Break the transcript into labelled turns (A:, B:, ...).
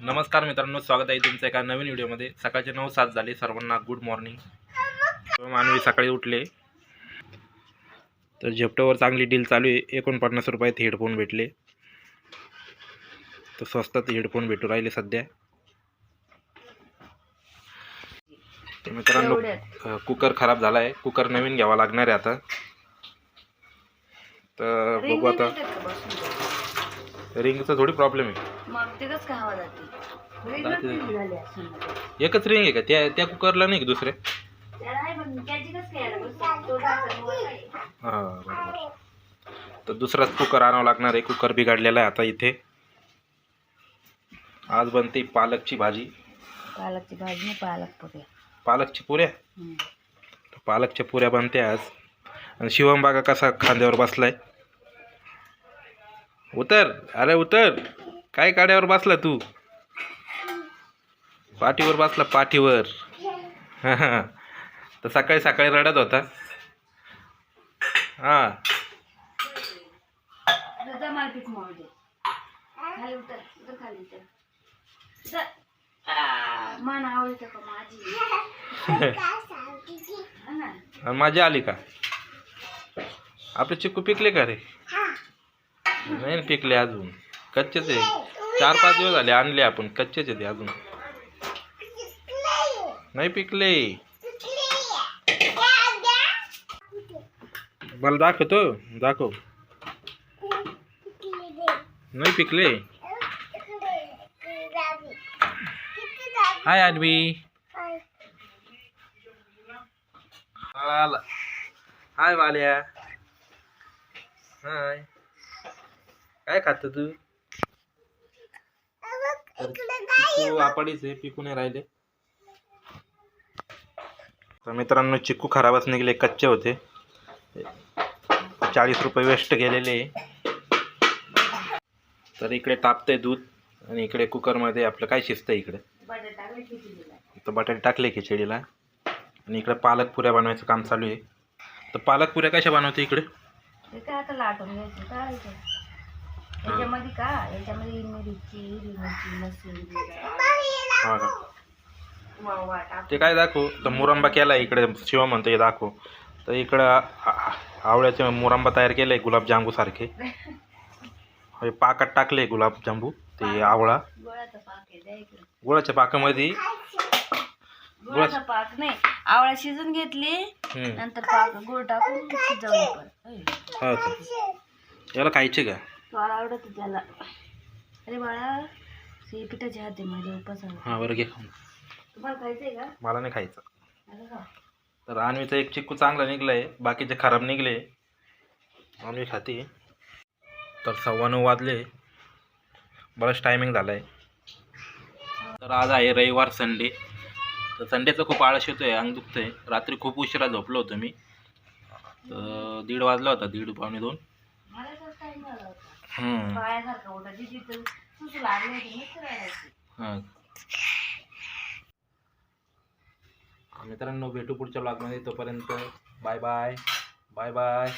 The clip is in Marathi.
A: नमस्कार मित्रांनो स्वागत आहे तुमचं एका नवीन व्हिडिओमध्ये. सकाळचे नऊ सात झाले सर्वांना गुड मॉर्निंग मानवी सकाळी उठले. तर झेप्टोवर चांगली डील चालू आहे. एकोणपन्नास रुपयात हेडफोन भेटले. तर स्वस्तात हेडफोन भेटू राहिले सध्या. तर मित्रांनो कुकर खराब झाला आहे कुकर नवीन घ्यावा लागणार आहे आता. तर बघू आता. रिंगचा थोडी प्रॉब्लेम आहे.
B: मग तिथंच का हवा जाते?
A: जाते.
B: झाली असं मध्ये.
A: एकच रिंग आहे का? त्या त्या कुकरला नाही का दुसरे?
B: त्याला आहे पण त्याची कसं काय यायला बसली? तो ढाकण वर आहे.
A: हां बरोबर. तर दुसराच कुकर आणावा लागणार आहे. कुकर बिघडलेला आहे आता इथे. आज बनते पालकची भाजी.
B: पालकची भाजी नाही पालक पुऱ्या.
A: पालकची पुऱ्या?
B: हम्म.
A: तर पालकच्या पुऱ्या बनते आज. आणि शिवम बागा कसा खांद्यावर बसलाय? उतर. अरे उतर. काय काड्यावर बसला तू? पाठीवर बसला पाठीवर. तर सकाळी सकाळी रडत होता. हां.
B: माझी. ना.
A: आणि माझी आली का? आपले चिक्कू पिकले का रे? नाही ना पिकले अजून. कच्चेच. आहे चार पाच दिवस झाले आणले आपण. कच्चेच आहे ते अजून. नाही पिकले. मला दाखवतो दाखव. नाही पिकले. हाय आडवी आला. हाय वाल्या. हाय. काय खात तू? तर चिकू आपडीच आहे पिकू नाही राहिले. तर मित्रांनो चिकू खराबच निघले कच्चे होते. चाळीस रुपये वेस्ट गेलेले तर इकडे तापते दूध आणि इकडे कुकरमध्ये आपलं काय शिजतं इकडे? तर बटाटे टाकले खिचडीला. आणि इकडे पालक पुऱ्या बनवायचं काम चालू आहे. तर पालक पुऱ्या कशा बनवते इकडे?
B: याच्यामध्ये का? याच्यामध्ये मिरची हिरवी मिरची लसूण जिरं,
A: हा का
B: ओवा टाक.
A: ते काय दाखव? तर मुरंबा केला इकडे शिवा म्हणतो हे दाखव. तर इकडं आ- आ- आवळ्याचे मुरंबा तयार केले गुलाबजांबू सारखे. हे पाकात टाकले गुलाबजांबू ते आवळा.
B: गोळाचा पाक आहे द्या इकडे.
A: गुळाच्या पाकामध्ये
B: गुळाचा पाक नाही. आवळा शिजून घेतली
A: हम्म.
B: नंतर पाक गुळ टाकून शिजवली पण. ऐ,
A: हा. का याला खायचे का?
B: मला आवडत त्याला. अरे बाळा पिठाचे हात आहे माझ्या उपासाला.
A: हां बरं घे खाऊन.
B: तुम्हाला खायचंय का?
A: मला नाही खायचं.
B: खा.
A: तर एक चिक्कू चांगला निघलाय बाकीचे खराब निघले. अन्वी खाते. तर सव्वा नऊ वाजले. बराच टायमिंग झाला आहे तर आज आहे रविवार संडे. तर संडेचं खूप आळस येतो आहे अंग दुखतं आहे रात्री खूप उशिरा झोपलो होतो मी. तर दीड वाजला होता दीड पावणे दोन.
B: मला तर टाइम झाला होता.
A: हम्म.
B: पायासारखा होता लागली होती
A: हां. मित्रांनो भेटू पुढच्या ब्लॉगमध्ये तोपर्यंत बाय बाय बाय बाय